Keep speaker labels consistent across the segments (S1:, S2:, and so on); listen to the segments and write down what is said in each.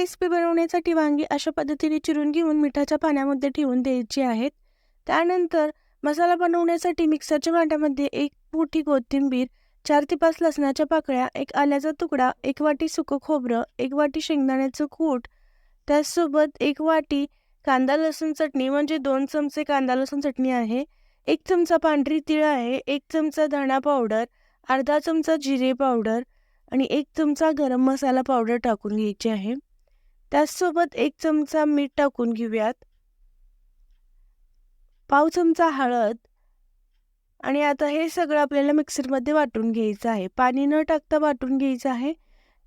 S1: Recipe बनवण्यासाठी वांगी अशा पद्धतीने चिरून घेऊन मिठाच्या पाण्यामध्ये ठेवून द्यायची आहेत. त्यानंतर मसाला बनवण्यासाठी मिक्सरच्या भांड्यामध्ये एक मोठी कोथिंबीर चार ते पाच लसणाच्या पाकळ्या एक आल्याचा तुकडा एक वाटी सुकं खोबरं एक वाटी शेंगदाण्याचं कूट त्याचसोबत एक वाटी कांदा लसूण चटणी म्हणजे दोन चमचे कांदा लसूण चटणी आहे एक चमचा पांढरी तीळ आहे एक चमचा धणा पावडर अर्धा चमचा जिरे पावडर आणि एक चमचा गरम मसाला पावडर टाकून घ्यायची आहे. त्याचसोबत एक चमचा मीठ टाकून घेऊयात. पाव चमचा हळद. आणि आता हे सगळं आपल्याला मिक्सरमध्ये वाटून घ्यायचं आहे. पाणी न टाकता वाटून घ्यायचं आहे.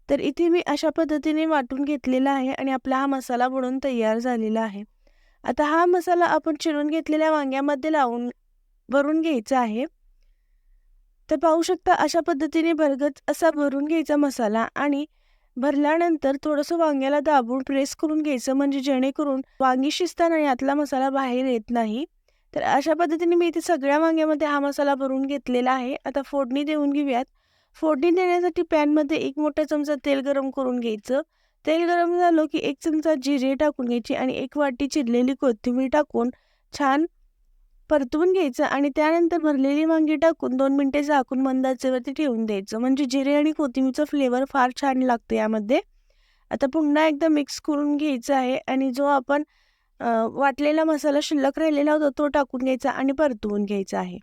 S1: तर इथे मी अशा पद्धतीने वाटून घेतलेला आहे आणि आपला हा मसाला बनवून तयार झालेला आहे. आता हा मसाला आपण चिरून घेतलेल्या वांग्यामध्ये लावून भरून घ्यायचा आहे. तर पाहू शकता अशा पद्धतीने भरगत असा भरून घ्यायचा मसाला आणि भरल्यानंतर थोडंसं वांग्याला दाबून प्रेस करून घ्यायचं म्हणजे जेणेकरून वांगी शिजताना यातला मसाला बाहेर येत नाही. तर अशा पद्धतीने मी इथे सगळ्या वांग्यामध्ये हा मसाला भरून घेतलेला आहे. आता फोडणी देऊन घेऊयात. फोडणी देण्यासाठी पॅनमध्ये एक मोठा चमचा तेल गरम करून घ्यायचं. तेल गरम झालं की एक चमचा जिरे टाकून घ्यायची आणि एक वाटी चिरलेली कोथिंबीर टाकून छान परतवून घ्यायचं आणि त्यानंतर भरलेली वांगी टाकून दोन मिनटे झाकून मंदाचेवरती ठेवून द्यायचं. म्हणजे जिरे आणि कोथिंबीरचं फ्लेवर फार छान लागतं यामध्ये. आता पुन्हा एकदा मिक्स करून घ्यायचं आहे आणि जो आपण वाटलेला मसाला शिल्लक राहिलेला होता तो टाकून घ्यायचा आणि परतवून घ्यायचा आहे.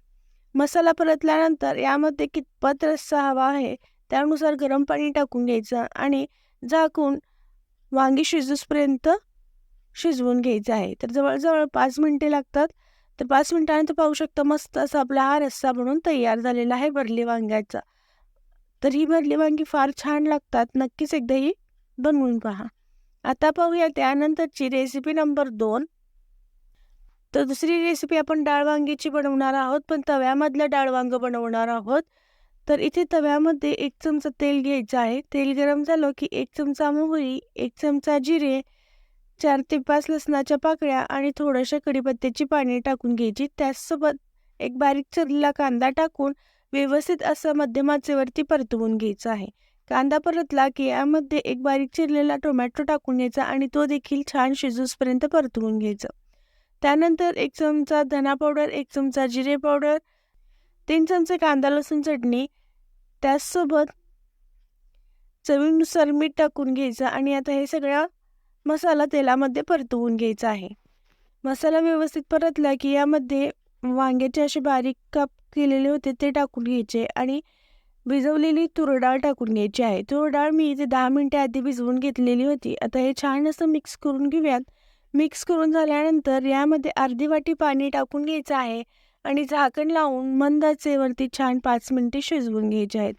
S1: मसाला परतल्यानंतर यामध्ये कितपत रस्सा हवा आहे त्यानुसार गरम पाणी टाकून घ्यायचं आणि झाकून वांगी शिजूसपर्यंत शिजवून घ्यायचं आहे. तर जवळजवळ पाच मिनटे लागतात. तर पाच मिनिटानंतर पाहू शकता मस्त असा आपला हा रस्सा म्हणून तयार झालेला आहे भरली वांग्याचा. तर ही भरली वांगी फार छान लागतात. नक्कीच एकदा ही बनवून पहा. आता पाहूया त्यानंतरची रेसिपी नंबर दोन. तर दुसरी रेसिपी आपण डाळ वांगीची बनवणार आहोत पण तव्यामधलं डाळ वांग बनवणार आहोत. तर इथे तव्यामध्ये एक चमचा तेल घ्यायचं आहे. तेल गरम झालं की एक चमचा मोहरी एक चमचा जिरे चार ते पाच लसणाच्या पाकळ्या आणि थोड्याशा कढीपत्त्याची पाणी टाकून घ्यायची. त्याचसोबत एक बारीक चिरलेला कांदा टाकून व्यवस्थित असं मध्यमाचेवरती परतवून घ्यायचं आहे. कांदा परतला की यामध्ये एक बारीक चिरलेला टोमॅटो टाकून घ्यायचा आणि तो देखील छान शिजूसपर्यंत परतवून घ्यायचं. त्यानंतर एक चमचा धना पावडर एक चमचा जिरे पावडर तीन चमचे कांदा लसूण चटणी त्याचसोबत चवीनुसार मीठ टाकून घ्यायचं. आणि आता हे सगळं मसाला तेलामध्ये परतवून घ्यायचा आहे. मसाला व्यवस्थित परतला की यामध्ये वांग्याचे असे बारीक काप केलेले होते ते टाकून घ्यायचे आणि भिजवलेली तुरडाळ टाकून घ्यायची आहे. तुरडाळ मी इथे दहा मिनटे आधी भिजवून घेतलेली होती. आता हे छान असं मिक्स करून घेऊयात. मिक्स करून झाल्यानंतर यामध्ये अर्धी वाटी पाणी टाकून घ्यायचं आहे आणि झाकण लावून मंदाचेवरती छान पाच मिनटे शिजवून घ्यायचे आहेत.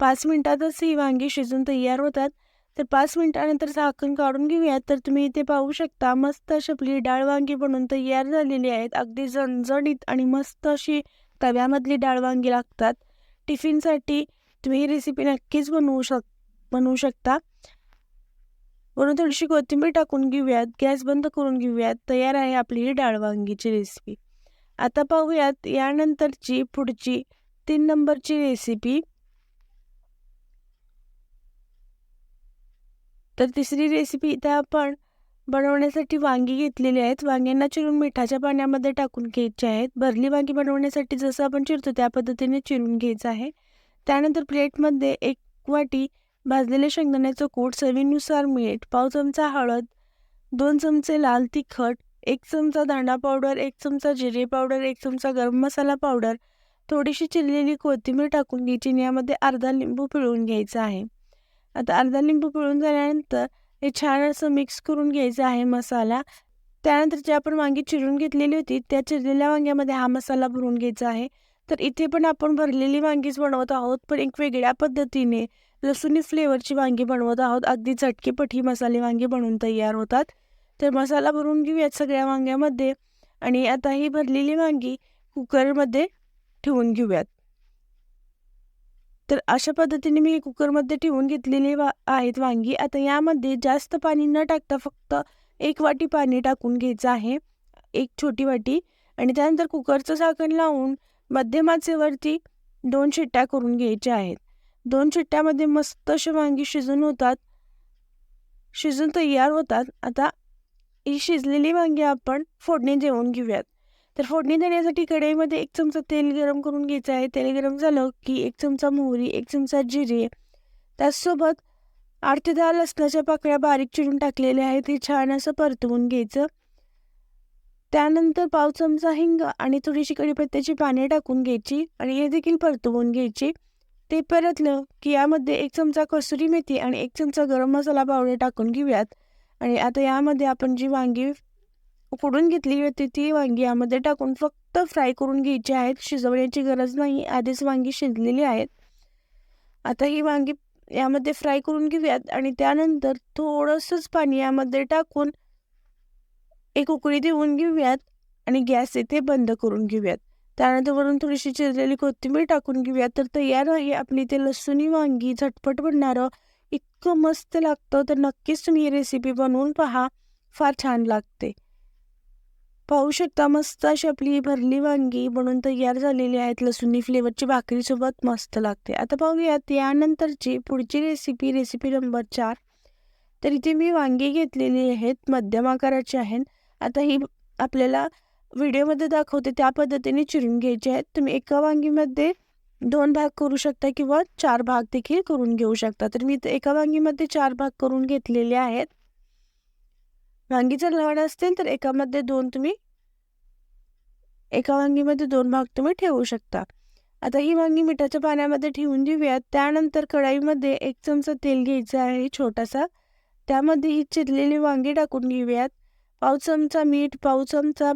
S1: पाच मिनटातच ही वांगी शिजून तयार होतात. तर पाच मिनटानंतर झाकण काढून घेऊयात तर तुम्ही इथे पाहू शकता मस्त अशी आपली डाळ वांगी बनवून तयार झालेली आहेत. अगदी झणझणीत आणि मस्त अशी तव्यामधली डाळ वांगी लागतात. टिफिनसाठी तुम्ही ही रेसिपी नक्कीच बनवू शक बनवू शकता. वरून थोडीशी कोथिंबीर टाकून घेऊयात. गॅस बंद करून घेऊयात. तयार आहे आपली ही डाळ वांगीची रेसिपी आता पाहूयात यानंतरची पुढची तीन नंबरची रेसिपी तर तिसरी रेसिपी इथे आपण बनवण्यासाठी वांगी घेतलेली आहेत. वांग्यांना चिरून मिठाच्या पाण्यामध्ये टाकून घ्यायचे आहेत. भरली वांगी बनवण्यासाठी जसं आपण चिरतो त्या पद्धतीने चिरून घ्यायचं आहे. त्यानंतर प्लेटमध्ये एक वाटी भाजलेल्या शेंगदाण्याचं कूट चवीनुसार मीठ पाव चमचा हळद दोन चमचे लाल तिखट एक चमचा दांडा पावडर एक चमचा जिरे पावडर एक चमचा गरम मसाला पावडर थोडीशी चिरलेली कोथिंबीर टाकून घ्यायची यामध्ये अर्धा लिंबू पिळून घ्यायचा आहे. आता अर्धा लिंबू पिळून झाल्यानंतर हे छान असं मिक्स करून घ्यायचं आहे मसाला. त्यानंतर जे आपण वांगी चिरून घेतलेली होती त्या चिरलेल्या वांग्यामध्ये हा मसाला भरून घ्यायचा आहे. तर इथे पण आपण भरलेली वांगीच बनवत आहोत पण एक वेगळ्या पद्धतीने लसुणी फ्लेवरची वांगी बनवत आहोत. अगदी झटकेपटी ही मसाले वांगी बनवून तयार होतात. तर मसाला भरून घेऊयात सगळ्या वांग्यामध्ये आणि आता ही भरलेली वांगी कुकरमध्ये ठेवून घेऊयात. तर अशा पद्धतीने मी कुकरमध्ये ठेवून घेतलेली वा आहेत वांगी. आता यामध्ये जास्त पाणी न टाकता फक्त एक वाटी पाणी टाकून घ्यायचं आहे एक छोटी वाटी. आणि त्यानंतर कुकरचं झाकण लावून मध्यमाचेवरती दोन शिट्ट्या करून घ्यायच्या आहेत. दोन शिट्ट्यामध्ये मस्त असे वांगी शिजून होतात शिजून तयार होतात. आता ही शिजलेली वांगी आपण फोडणी देऊन घेऊयात. तर फोडणी देण्यासाठी कढईमध्ये एक चमचा तेल गरम करून घ्यायचं आहे. तेल गरम झालं की एक चमचा मोहरी एक चमचा जिरे. त्याचसोबत आठ ते दहा लसणाच्या पाकळ्या बारीक चिरून टाकलेल्या आहेत. हे छान असं परतवून घ्यायचं. त्यानंतर पाव चमचा हिंग आणि थोडीशी कढीपत्त्याची पाने टाकून घ्यायची आणि हे देखील परतवून घ्यायची. ते परतलं की यामध्ये एक चमचा कसुरी मेथी आणि एक चमचा गरम मसाला पावडर टाकून घेऊयात. आणि आता यामध्ये आपण जी वांगी उकडून घेतली होती ती वांगी. यामध्ये टाकून फक्त फ्राय करून घ्यायची आहेत. शिजवण्याची गरज नाही. आधीच वांगी शिजलेली आहेत. आता ही वांगी यामध्ये फ्राय करून घेऊयात आणि त्यानंतर थोडंसंच पाणी यामध्ये टाकून एक उकळी देऊन घेऊयात आणि गॅस इथे बंद करून घेऊयात. त्यानंतर वरून थोडीशी चिरलेली कोथिंबीर टाकून घेऊयात. तर तयार आहे. आपली ते लसूणी वांगी झटपट बनणारं. इतकं मस्त लागतं. तर नक्कीच तुम्ही ही रेसिपी बनवून पहा. फार छान लागते. पाहू शकता मस्त अशी आपली भरली वांगी बनवून तयार झालेली आहेत. लसुणी फ्लेवरची भाकरीसोबत मस्त लागते. आता पाहूयात यानंतरची पुढची रेसिपी रेसिपी नंबर चार. तर इथे मी वांगी घेतलेली आहेत मध्यम आकाराची आहेत. आता ही आपल्याला व्हिडिओमध्ये दाखवते त्या पद्धतीने चिरून घ्यायचे आहेत. तुम्ही एका वांगीमध्ये दोन भाग करू शकता किंवा चार भाग देखील करून घेऊ शकता. तर मी एका वांगीमध्ये चार भाग करून घेतलेले आहेत. वांगी जर लहान असतील तर एकामध्ये दोन तुम्ही एका वांगीमध्ये दोन भाग तुम्ही ठेवू शकता. आता ही वांगी मिठाच्या पाण्यामध्ये ठेवून देऊयात त्यानंतर कढाईमध्ये एक चमचा तेल घ्यायचं आहे छोटासा. त्यामध्ये ही चिरलेली वांगी टाकून घेऊयात. पाव चमचा मीठ पाव चमचा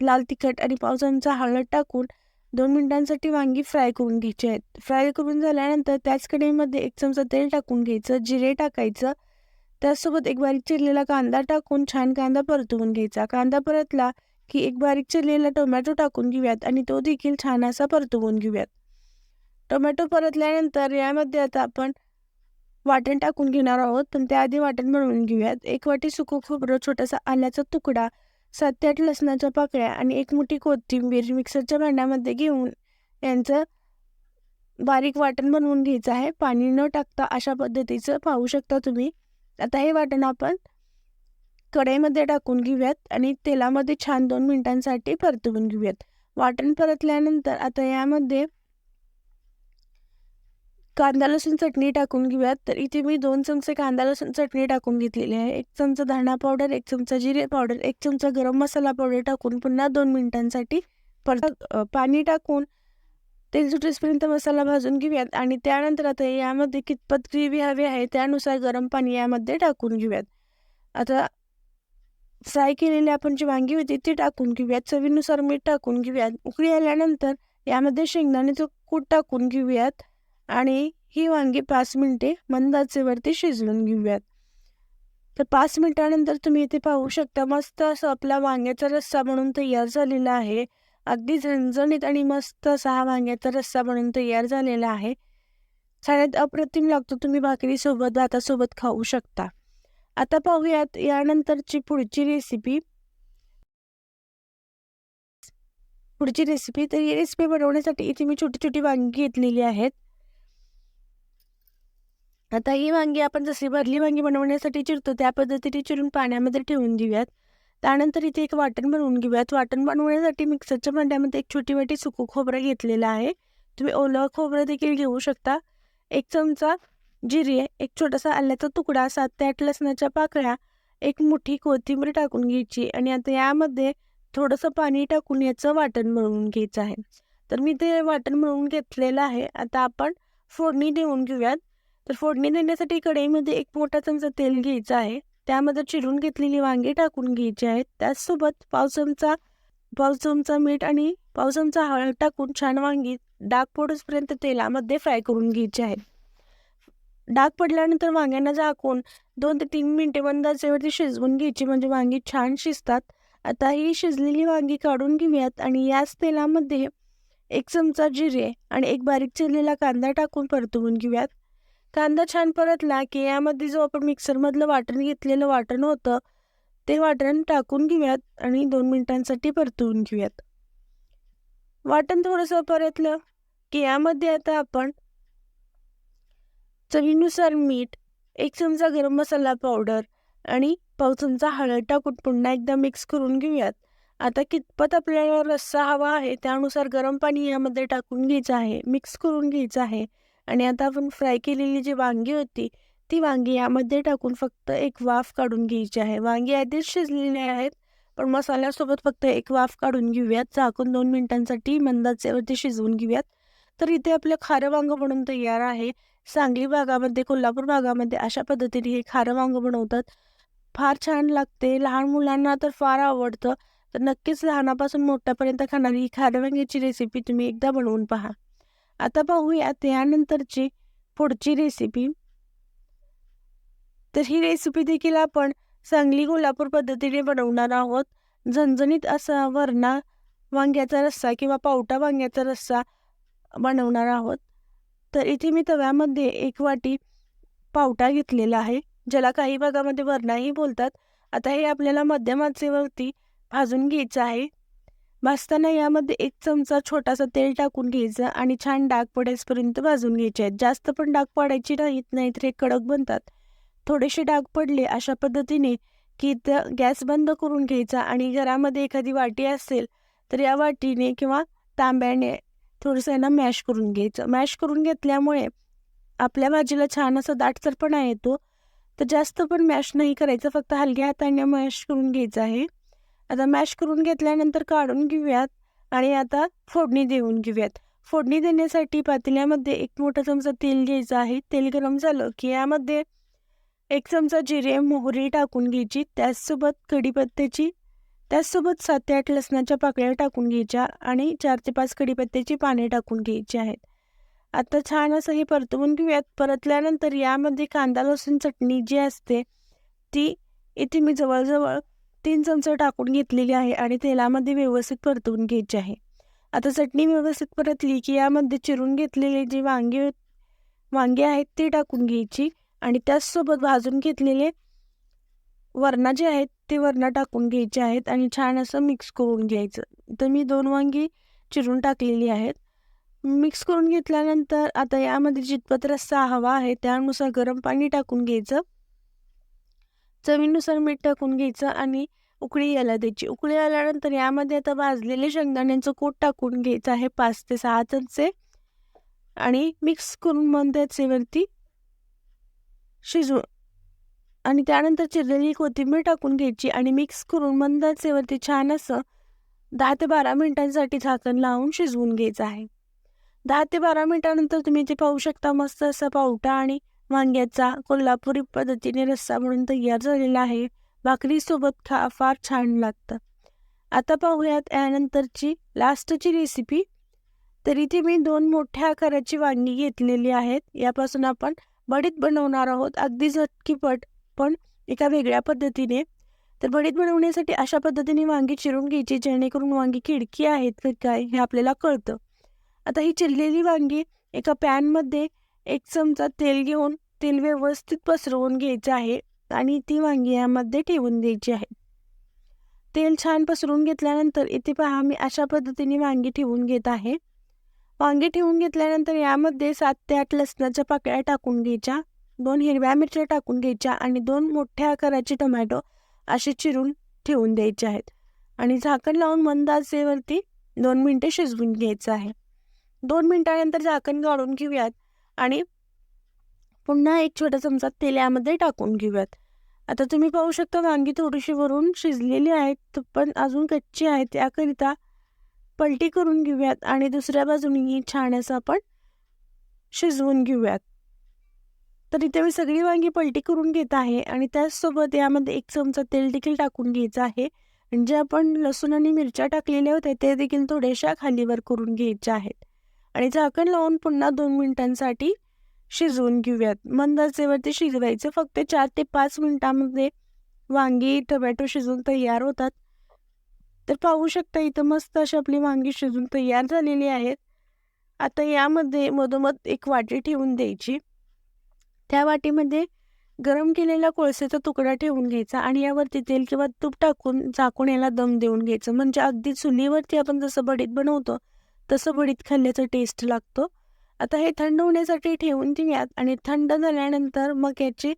S1: लाल तिखट आणि पाव चमचा हळद टाकून दोन मिनिटांसाठी वांगी फ्राय करून घ्यायची आहेत. फ्राय करून झाल्यानंतर त्याच कढईमध्ये एक चमचा तेल टाकून घ्यायचं जिरे टाकायचं त्याचसोबत एक बारीक चिरलेला कांदा टाकून छान कांदा परतवून घ्यायचा. कांदा परतला की एक बारीक चिरलेला टोमॅटो टाकून घेऊयात आणि तो देखील छान असा परतवून घेऊयात. टोमॅटो परतल्यानंतर यामध्ये आता आपण वाटण टाकून घेणार आहोत. पण त्याआधी वाटण बनवून घेऊयात. एक वाटी सुकं खोबरं छोटासा आल्याचा तुकडा सात ते आठ लसणाच्या पाकळ्या आणि एक मोठी कोथिंबीर मिक्सरच्या भांड्यामध्ये घेऊन यांचं बारीक वाटण बनवून घ्यायचं आहे. पाणी न टाकता अशा पद्धतीचं पाहू शकता तुम्ही. आता हे वाटण आपण कढईमध्ये टाकून घेऊयात आणि तेलामध्ये छान दोन मिनिटांसाठी परतवून घेऊयात. वाटण परतल्यानंतर आता यामध्ये कांदा लसूण चटणी टाकून घेऊयात. तर इथे मी दोन चमचे कांदा लसूण चटणी टाकून घेतलेली आहे. एक चमचा धणा पावडर एक चमचा जिरे पावडर एक चमचा गरम मसाला पावडर टाकून पुन्हा दोन मिनिटांसाठी परत पाणी टाकून तेल सुटेसपर्यंत मसाला भाजून घेऊयात आणि त्यानंतर आता यामध्ये कितपत ग्रेव्ही हवी आहे त्यानुसार गरम पाणी यामध्ये टाकून घेऊयात. आता फ्राय केलेली आपण जी वांगी होती ती टाकून घेऊयात. चवीनुसार मीठ टाकून घेऊयात. उकळी आल्यानंतर यामध्ये शेंगदाण्याचं कूट टाकून घेऊयात आणि ही वांगी पाच मिनिटे मंदाचेवरती शिजवून घेऊयात. तर पाच मिनिटानंतर तुम्ही इथे पाहू शकता मस्त असं आपला वांग्याचा रस्सा म्हणून तयार झालेला आहे. अगदी झणझणीत आणि मस्त सहा वांग्याचा रस्सा बनवून तयार झालेला आहे. सगळ्यात अप्रतिम लागतो तुम्ही भाकरीसोबत भातासोबत खाऊ शकता. आता पाहूयात यानंतरची पुढची रेसिपी पुढची रेसिपी तर ही रेसिपी बनवण्यासाठी इथे मी छोटी छोटी वांगी घेतलेली आहेत. आता ही वांगी आपण जशी भरली वांगी बनवण्यासाठी चिरतो त्या पद्धतीने चिरून पाण्यामध्ये ठेवून देऊयात. त्यानंतर इथे एक वाटण बनवून घेऊयात. वाटण बनवण्यासाठी मिक्सरच्या भांड्यामध्ये एक छोटी वाटी सुकू खोबरं घेतलेलं आहे. तुम्ही ओलं खोबरं देखील घेऊ शकता. एक चमचा जिरे एक छोटासा आल्याचा तुकडा सात ते आठ लसणाच्या पाकळ्या एक मुठी कोथिंबीर टाकून घ्यायची आणि आता यामध्ये थोडंसं पाणी टाकून याचं वाटण बनवून घ्यायचं आहे. तर मी ते वाटण बनवून घेतलेलं आहे. आता आपण फोडणी देऊन घेऊयात. तर फोडणी देण्यासाठी कढईमध्ये एक मोठा चमचा तेल घ्यायचं आहे. त्यामध्ये चिरून घेतलेली वांगी टाकून घ्यायची आहेत. त्याचसोबत पाव चमचा पाव चमचा मीठ आणि पाव चमचा हळद टाकून छान वांगी डाग पडूसपर्यंत तेलामध्ये फ्राय करून घ्यायची आहेत. डाग पडल्यानंतर वांग्यांना झाकून दोन ते तीन मिनटे मंद आचेवरती शिजवून घ्यायची. म्हणजे वांगी छान शिजतात. आता ही शिजलेली वांगी काढून घेऊयात आणि याच तेलामध्ये एक चमचा जिरे आणि एक बारीक चिरलेला कांदा टाकून परतवून घेऊयात. कांदा छान परतला की यामध्ये जो आपण मिक्सरमधलं वाटण घेतलेलं वाटण होतं ते वाटण टाकून घेऊयात आणि दोन मिनिटांसाठी परतवून घेऊयात. वाटण थोडंसं परतलं की यामध्ये आता आपण चवीनुसार मीठ एक चमचा गरम मसाला पावडर आणि पाव चमचा हळद टाकून पुन्हा एकदा मिक्स करून घेऊयात. आता कितपत आपल्याला रस्सा हवा आहे त्यानुसार गरम पाणी यामध्ये टाकून घ्यायचं आहे मिक्स करून घ्यायचं आहे. आणि आता आपण फ्राय केलेली जी वांगी होती ती वांगी यामध्ये टाकून फक्त एक वाफ काढून घ्यायची आहे. वांगी आधीच शिजलेली आहेत पण मसाल्यासोबत फक्त एक वाफ काढून घेऊयात. झाकून दोन मिनिटांसाठी मंदाचेवरती शिजवून घेऊयात. तर इथे आपलं खारं वांग बनवून तयार आहे. सांगली भागामध्ये कोल्हापूर भागामध्ये अशा पद्धतीने हे खारं वांग बनवतात. फार छान लागते. लहान मुलांना तर फार आवडतं. तर नक्कीच लहानापासून मोठ्यापर्यंत खाणारी ही खारं वांग्याची रेसिपी तुम्ही एकदा बनवून पहा. आता पाहूयात यानंतरची पुढची रेसिपी तर ही रेसिपी देखील आपण सांगली कोल्हापूर पद्धतीने बनवणार आहोत. झणझणीत असा वरणा वांग्याचा रस्सा किंवा पावटा वांग्याचा रस्सा बनवणार आहोत. तर इथे मी तव्यामध्ये एक वाटी पावटा घेतलेला आहे. ज्याला काही भागामध्ये वरणाही बोलतात. आता हे आपल्याला मध्यम आचेवरती भाजून घ्यायचं आहे. भाजताना यामध्ये एक चमचा छोटासा तेल टाकून घ्यायचं आणि छान डाग पडेसपर्यंत भाजून घ्यायचे आहेत. जास्त पण डाग पडायची नाहीत नाहीतर हे कडक बनतात. थोडेसे डाग पडले अशा पद्धतीने की तर गॅस बंद करून घ्यायचा आणि घरामध्ये एखादी वाटी असेल तर या वाटीने किंवा तांब्याने थोडंसं यांना मॅश करून घ्यायचं. मॅश करून घेतल्यामुळे आपल्या भाजीला छान असं दाटसरपणा येतो. तर जास्त पण मॅश नाही करायचं फक्त हलक्या हाताने मॅश करून घ्यायचं आहे. आता मॅश करून घेतल्यानंतर काढून घेऊयात आणि आता फोडणी देऊन घेऊयात. फोडणी देण्यासाठी पातेल्यामध्ये एक मोठा चमचा तेल घ्यायचं आहे. तेल गरम झालं की यामध्ये एक चमचा जिरे मोहरी टाकून घ्यायची. त्याचसोबत कढीपत्त्याची त्याचसोबत सात ते आठ लसणाच्या पाकळ्या टाकून घ्यायच्या आणि चार ते पाच कढीपत्त्याची पाने टाकून घ्यायची आहेत. आता छान असं हे परतवून घेऊयात. परतल्यानंतर यामध्ये कांदा लसूण चटणी जी असते ती इथे मी जवळजवळ तीन चमचे टाकून घेतलेली आहे आणि तेलामध्ये व्यवस्थित परतवून घ्यायची आहे. आता चटणी व्यवस्थित परतली की यामध्ये चिरून घेतलेले जी वांगे वांगे आहेत ते टाकून घ्यायची आणि त्याचसोबत भाजून घेतलेले वरणा जे आहेत ते वरणा टाकून घ्यायचे आहेत आणि छान असं मिक्स करून घ्यायचं. तर मी दोन वांगी चिरून टाकलेली आहेत. मिक्स करून घेतल्यानंतर आता यामध्ये जितपत रस्सा हवा आहे त्यानुसार गरम पाणी टाकून घ्यायचं. चवीनुसार मीठ टाकून घ्यायचं आणि उकळी यायला द्यायची. उकळी आल्यानंतर यामध्ये आता भाजलेले शेंगदाण्यांचं कोट टाकून घ्यायचं आहे पाच ते सहा चमचे. आणि मिक्स करून मग त्याचेवरती शिजू आणि त्यानंतर चिरलेली कोथिंबीर टाकून घ्यायची आणि मिक्स करून मंद आचेवरती छान असं दहा ते बारा मिनिटांसाठी झाकण लावून शिजवून घ्यायचं आहे. दहा ते बारा मिनिटानंतर तुम्ही इथे पाहू शकता मस्त असा पावटा आणि वांग्याचा कोल्हापुरी पद्धतीने रस्सा म्हणून तयार झालेला आहे. भाकरीसोबत खा फार छान लागतं. आता पाहूयात यानंतरची लास्टची रेसिपी तर इथे मी दोन मोठ्या आकाराची वांगी घेतलेली आहेत. यापासून आपण बडीत बनवणार आहोत. अगदी झटकीपट पण एका वेगळ्या पद्धतीने. तर बडीत बनवण्यासाठी अशा पद्धतीने वांगी चिरून घ्यायची जेणेकरून वांगी खिडकी आहेत काय हे आपल्याला कळतं. आता ही चिरलेली वांगी एका पॅनमध्ये एक चमचा तेल घेऊन तेल व्यवस्थित पसरवून घ्यायचं आहे आणि ती वांगी यामध्ये ठेवून द्यायची आहे. तेल छान पसरून घेतल्यानंतर इथे पहा मी अशा पद्धतीने वांगी ठेवून घेत आहे. वांगी ठेवून घेतल्यानंतर यामध्ये सात ते आठ लसणाच्या पाकळ्या टाकून घ्यायच्या दोन हिरव्या मिरच्या टाकून घ्यायच्या आणि दोन मोठ्या आकाराचे टोमॅटो असे चिरून ठेवून द्यायचे आहेत. आणि झाकण लावून मंद आचेवरती दोन मिनटे शिजवून घ्यायचं आहे. दोन मिनटानंतर झाकण काढून घेऊयात. आणि पुन्हा एक छोटा चमचा तेल यामध्ये टाकून घेऊयात. आता तुम्ही पाहू शकता वांगी थोडीशी वरून शिजलेली आहेत पण अजून कच्ची आहेत त्याकरिता पलटी करून घेऊयात आणि दुसऱ्या बाजूनेही छान असं आपण शिजवून घेऊयात. तर इथे मी सगळी वांगी पलटी करून घेत आहे आणि त्याचसोबत यामध्ये एक चमचा तेल देखील टाकून घ्यायचं आहे. जे आपण लसूण आणि मिरच्या टाकलेल्या होत्या ते देखील थोड्याशा खालीवर करून घ्यायच्या आहेत. आणि झाकण लावून पुन्हा दोन मिनिटांसाठी शिजवून घेऊयात. मंदाचेवरती शिजवायचं फक्त चार ते पाच मिनिटांमध्ये वांगी टोमॅटो शिजून तयार होतात. तर पाहू शकता इथं मस्त अशी आपली वांगी शिजून तयार झालेली आहेत आता यामध्ये मधोमध एक वाटी ठेवून द्यायची. त्या वाटीमध्ये गरम केलेला कोळसेचा तुकडा ठेवून घ्यायचा आणि यावरती तेल किंवा तूप टाकून झाकून याला दम देऊन घ्यायचं. म्हणजे अगदी चुलीवरती आपण जसं बडीत बनवतो तसं बडीत खाल्ल्याचा टेस्ट लागतो. आता हे थंड होण्यासाठी ठेवून घेऊयात आणि थंड झाल्यानंतर मग याची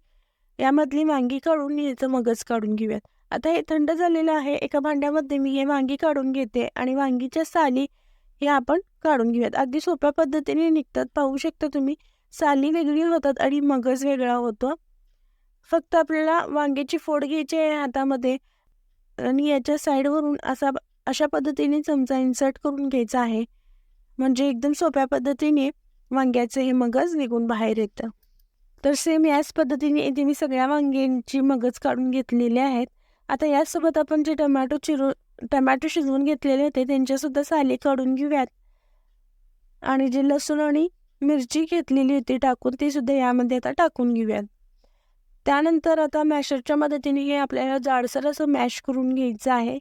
S1: यामधली वांगी काढून याचं मगज काढून घेऊयात. आता हे थंड झालेलं आहे एका भांड्यामध्ये मी हे वांगी काढून घेते आणि वांगीच्या साली हे आपण काढून घेऊयात. अगदी सोप्या पद्धतीने निघतात पाहू शकता तुम्ही. साली वेगळी होतात आणि मगज वेगळा होतो. फक्त आपल्याला वांग्याची फोड घ्यायची आहे हातामध्ये आणि याच्या साईडवरून असा अशा पद्धतीने चमचा इन्सर्ट करून घ्यायचा आहे. म्हणजे एकदम सोप्या पद्धतीने वांग्याचे हे मगज निघून बाहेर येतं. तर सेम याच पद्धतीने इथे मी सगळ्या वांग्यांची मगज काढून घेतलेले आहेत. आता यासोबत आपण जे टमॅटो चिरू टमॅटो शिजवून घेतलेले होते त्यांच्यासुद्धा साली काढून घेऊयात. आणि जे लसूण आणि मिरची घेतलेली होती टाकून ती सुद्धा यामध्ये आता टाकून घेऊयात. त्यानंतर आता मॅशरच्या मदतीने हे आपल्याला जाडसर असं मॅश करून घ्यायचं आहे.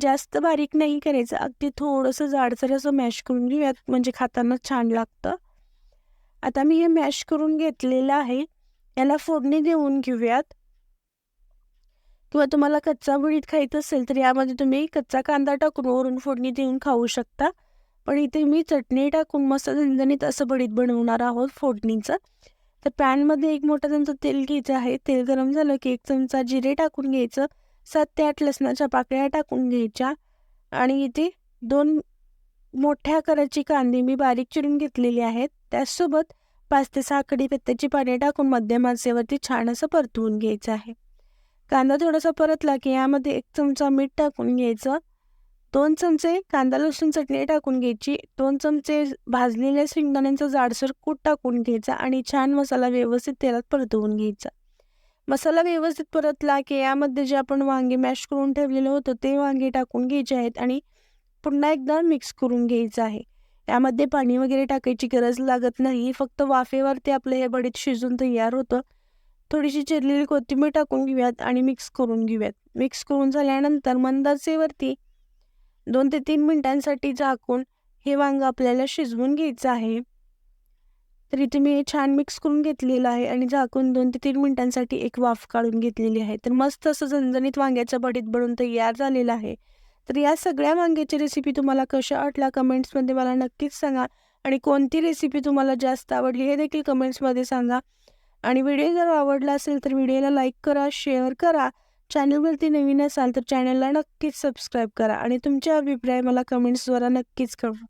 S1: जास्त बारीक नाही करायचं. अगदी थोडंसं जाडसर असं मॅश करून घेऊयात. म्हणजे खाताना छान लागतं. आता मी हे मॅश करून घेतलेलं आहे. याला फोडणी देऊन घेऊयात. किंवा तुम्हाला कच्चा बुडीत खायचं असेल तर यामध्ये तुम्ही कच्चा कांदा टाकून वरून फोडणी देऊन खाऊ शकता. पण इथे मी चटणी टाकून मस्त झणझणीत असं बडीत बनवणार आहोत फोडणीचं. तर पॅनमध्ये एक मोठा चमचा तेल घ्यायचं आहे. तेल गरम झालं की एक चमचा जिरे टाकून घ्यायचं. सात ते आठ लसणाच्या पाकळ्या टाकून घ्यायच्या आणि इथे दोन मोठ्या आकाराची कांदी मी बारीक चिरून घेतलेली आहेत. त्याचसोबत पाच ते सहा कढीपत्त्याची पाने टाकून मध्यम आचेवरती छान असं परतवून घ्यायचं आहे. कांदा थोडासा परतला की यामध्ये एक चमचा मीठ टाकून घ्यायचं. दोन चमचे कांदा लसूण चटणी टाकून घ्यायची. दोन चमचे भाजलेल्या शेंगदाण्यांचं जाडसर कूट टाकून घ्यायचा आणि छान मसाला व्यवस्थित तेलात परतवून घ्यायचा. मसाला व्यवस्थित परतला की यामध्ये जे आपण वांगे मॅश करून ठेवलेलं होतं ते वांगे टाकून घ्यायचे आहेत आणि पुन्हा एकदा मिक्स करून घ्यायचं आहे. यामध्ये पाणी वगैरे टाकायची गरज लागत नाही फक्त वाफेवरती आपलं हे बडीत शिजून तयार होतं. थोडीशी चिरलेली कोथिंबीर टाकून घेऊयात आणि मिक्स करून घेऊयात. मिक्स करून झाल्यानंतर मंदाचेवरती दोन ते तीन मिनिटांसाठी झाकून हे वांग आपल्याला शिजवून घ्यायचं आहे. तर इथे मी छान मिक्स करून घेतलेलं आहे आणि झाकून दोन ते तीन मिनिटांसाठी एक वाफ काढून घेतलेली आहे. तर मस्त असं झणझणीत वांग्याच्या भडीत बनून तयार झालेलं आहे. तर या सगळ्या वांग्याची रेसिपी तुम्हाला कशा वाटल्या कमेंट्समध्ये मला नक्कीच सांगा आणि कोणती रेसिपी तुम्हाला जास्त आवडली हे देखील कमेंट्समध्ये सांगा. आणि व्हिडिओ जर आवडला असेल तर व्हिडिओला लाईक करा शेअर करा. चॅनलवरती नवीन असाल तर चॅनलला नक्कीच सबस्क्राईब करा आणि तुमचे अभिप्राय मला कमेंट्सद्वारा नक्कीच कळवा.